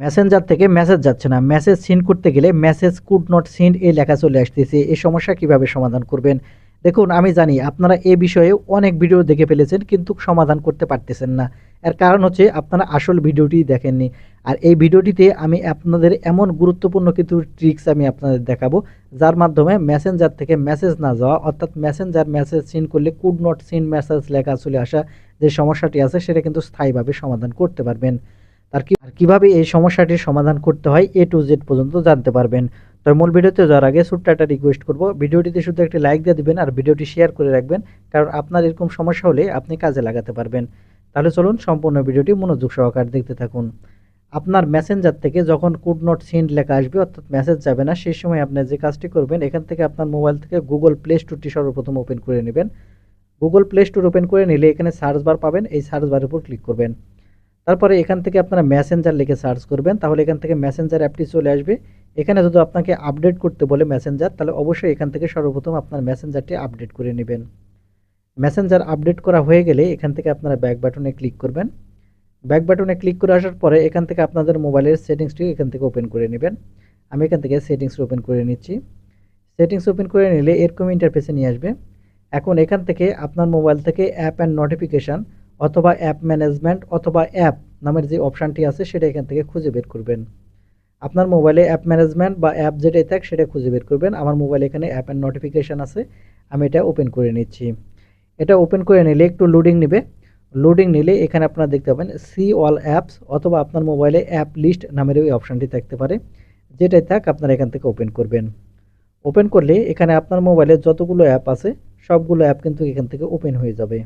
Messenger থেকে message যাচ্ছে না। মেসেজ সিন করতে গেলে মেসেজ কুড নট সিন্ড এই লেখা চলে আসতেছে। এই সমস্যা কীভাবে সমাধান করবেন? দেখুন, আমি জানি আপনারা এ বিষয়ে অনেক ভিডিও দেখে ফেলেছেন, কিন্তু সমাধান করতে পারতেছেন না। এর কারণ হচ্ছে আপনারা আসল ভিডিওটি দেখেননি। আর এই ভিডিওটিতে আমি আপনাদের এমন গুরুত্বপূর্ণ কিছু ট্রিক্স আমি আপনাদের দেখাবো, যার মাধ্যমে মেসেঞ্জার থেকে মেসেজ না যাওয়া, অর্থাৎ মেসেঞ্জার মেসেজ সিন করলে কুড নট সিন মেসেজ লেখা চলে আসা যে সমস্যাটি আছে, সেটা কিন্তু স্থায়ীভাবে সমাধান করতে পারবেন। তার কি আর কীভাবে এই সমস্যাটির সমাধান করতে হয় এ টু জেড পর্যন্ত জানতে পারবেন। তবে মূল ভিডিওতে যাওয়ার আগে ছোট্ট একটা রিকোয়েস্ট করব। ভিডিওটিতে শুধু একটি লাইক দিয়ে দিবেন আর ভিডিওটি শেয়ার করে রাখবেন, কারণ আপনার এরকম সমস্যা হলে আপনি কাজে লাগাতে পারবেন। তাহলে চলুন সম্পূর্ণ ভিডিওটি মনোযোগ সহকারে দেখতে থাকুন। আপনার মেসেঞ্জার থেকে যখন কুড নট সেন্ড লেখা আসবে, অর্থাৎ মেসেজ যাবে না, সেই সময় আপনি যে কাজটি করবেন, এখান থেকে আপনার মোবাইল থেকে গুগল প্লে স্টোরটি সর্বপ্রথম ওপেন করে নেবেন। গুগল প্লে স্টোর ওপেন করে নিলে এখানে সার্চ বার পাবেন। এই সার্চ বারের উপর ক্লিক করবেন। তারপরে এখান থেকে আপনারা মেসেঞ্জার লিখে সার্চ করবেন, তাহলে এখান থেকে মেসেঞ্জার অ্যাপটি চলে আসবে। এখানে যদি আপনাকে আপডেট করতে বলে মেসেঞ্জার তাহলে অবশ্যই এখান থেকে সর্বপ্রথম আপনার মেসেঞ্জারটি আপডেট করে নেবেন। মেসেঞ্জার আপডেট করা হয়ে গেলে এখান থেকে আপনারা ব্যাক বাটনে ক্লিক করবেন। ব্যাক বাটনে ক্লিক করে আসার পরে এখান থেকে আপনাদের মোবাইলের সেটিংসটি এখান থেকে ওপেন করে নেবেন। আমি এখান থেকে সেটিংস ওপেন করে নিচ্ছি। সেটিংস ওপেন করে নিলে এরকম ইন্টারফেসে নিয়ে আসবে। এখন এখান থেকে আপনার মোবাইল থেকে অ্যাপ অ্যান্ড নোটিফিকেশান অথবা অ্যাপ ম্যানেজমেন্ট অথবা অ্যাপ নামের যে অপশানটি আছে সেটা এখান থেকে খুঁজে বের করবেন। আপনার মোবাইলে অ্যাপ ম্যানেজমেন্ট বা অ্যাপ যেটাই থাক সেটা খুঁজে বের করবেন। আমার মোবাইলে এখানে অ্যাপ অ্যান্ড নোটিফিকেশান আছে। আমি এটা ওপেন করে নিচ্ছি। এটা ওপেন করে নিলে একটু লোডিং নেবে। লোডিং নিলে এখানে আপনারা দেখতে পাবেন সি অল অ্যাপস অথবা আপনার মোবাইলে অ্যাপ লিস্ট নামের ওই অপশানটি থাকতে পারে। যেটাই থাক আপনারা এখান থেকে ওপেন করবেন। ওপেন করলে এখানে আপনার মোবাইলে যতগুলো অ্যাপ আছে, সবগুলো অ্যাপ কিন্তু এখান থেকে ওপেন হয়ে যাবে।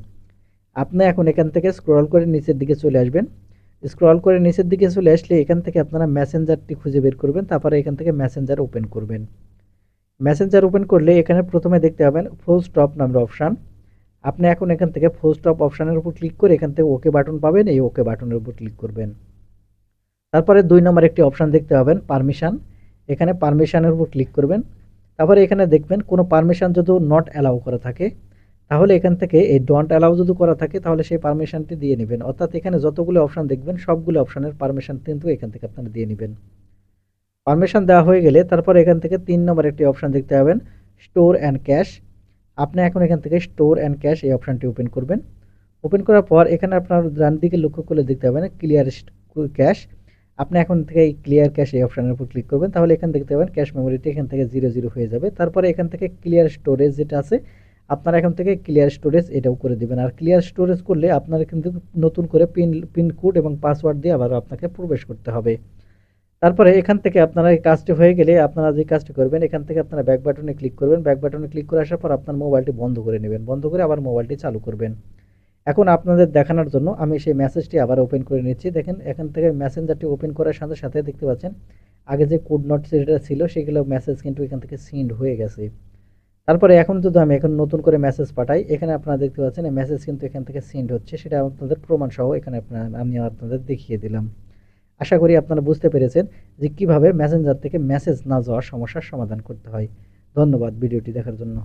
আপনি এখন এখান থেকে স্ক্রল করে নিচের দিকে চলে আসবেন। স্ক্রল করে নিচের দিকে চলে আসলে এখান থেকে আপনারা মেসেঞ্জারটি খুঁজে বের করবেন, তারপরে এখান থেকে মেসেঞ্জার ওপেন করবেন। মেসেঞ্জার ওপেন করলে এখানে প্রথমে দেখতে পাবেন ফুল স্টপ নামের অপশান আপনি এখন এখান থেকে ফুল স্টপ অপশানের উপর ক্লিক করে এখান থেকে ওকে বাটন পাবেন, এই ওকে বাটনের উপর ক্লিক করবেন। তারপরে দুই নম্বর একটি অপশান দেখতে পাবেন পারমিশান এখানে পারমিশানের উপর ক্লিক করবেন। তারপরে এখানে দেখবেন কোনো পারমিশন যদি নট অ্যালাউ করা থাকে তাহলে এখান থেকে এই ডন্ট অ্যালাউ যদি করা থাকে, তাহলে সেই পারমিশনটি দিয়ে নেবেন। অর্থাৎ এখানে যতগুলো অপশান দেখবেন, সবগুলো অপশানের পারমিশন কিন্তু এখান থেকে আপনারা দিয়ে নেবেন। পারমিশন দেওয়া হয়ে গেলে তারপর এখান থেকে তিন নম্বর একটি অপশান দেখতে পাবেন স্টোর অ্যান্ড ক্যাশ আপনি এখন এখান থেকে স্টোর অ্যান্ড ক্যাশ এই অপশানটি ওপেন করবেন। ওপেন করার পর এখানে আপনার ডান দিকে লক্ষ্য করলে দেখতে পাবেন ক্লিয়ার ক্যাশ আপনি এখন থেকে এই ক্লিয়ার ক্যাশ এই অপশানের উপর ক্লিক করবেন, তাহলে এখান দেখতে পাবেন ক্যাশ মেমোরিটি এখান থেকে জিরো জিরো হয়ে যাবে। তারপরে এখান থেকে ক্লিয়ার স্টোরেজ যেটা আছে আপনারা এখান থেকে ক্লিয়ার স্টোরেজ এটাও করে দেবেন। আর ক্লিয়ার স্টোরেজ করলে আপনারা কিন্তু নতুন করে পিন পিন কোড এবং পাসওয়ার্ড দিয়ে আবার আপনাকে প্রবেশ করতে হবে। তারপরে এখান থেকে আপনারা এই কাজটি হয়ে গেলে আপনারা যে কাজটি করবেন, এখান থেকে আপনারা ব্যাক বাটনে ক্লিক করবেন। ব্যাক বাটনে ক্লিক করে আসার পর আপনার মোবাইলটি বন্ধ করে নেবেন। বন্ধ করে আবার মোবাইলটি চালু করবেন। এখন আপনাদের দেখানোর জন্য আমি সেই মেসেজটি আবার ওপেন করে নিচ্ছি। দেখেন, এখান থেকে মেসেঞ্জারটি ওপেন করার সাথে সাথে দেখতে পাচ্ছেন, আগে যে কোড নোট যেটা ছিল, সেগুলো মেসেজ কিন্তু এখান থেকে সিন্ড হয়ে গেছে। তারপরে এখন যদি আমি এখন নতুন করে মেসেজ পাঠাই, এখানে আপনারা দেখতে পাচ্ছেন মেসেজ কিন্তু এখান থেকে সেন্ড হচ্ছে। সেটা আপনাদের প্রমাণ সহ এখানে আপনার, আমি আপনাদের দেখিয়ে দিলাম। আশা করি আপনারা বুঝতে পেরেছেন যে কীভাবে মেসেঞ্জার থেকে মেসেজ না যাওয়ার সমস্যার সমাধান করতে হয়। ধন্যবাদ ভিডিওটি দেখার জন্য।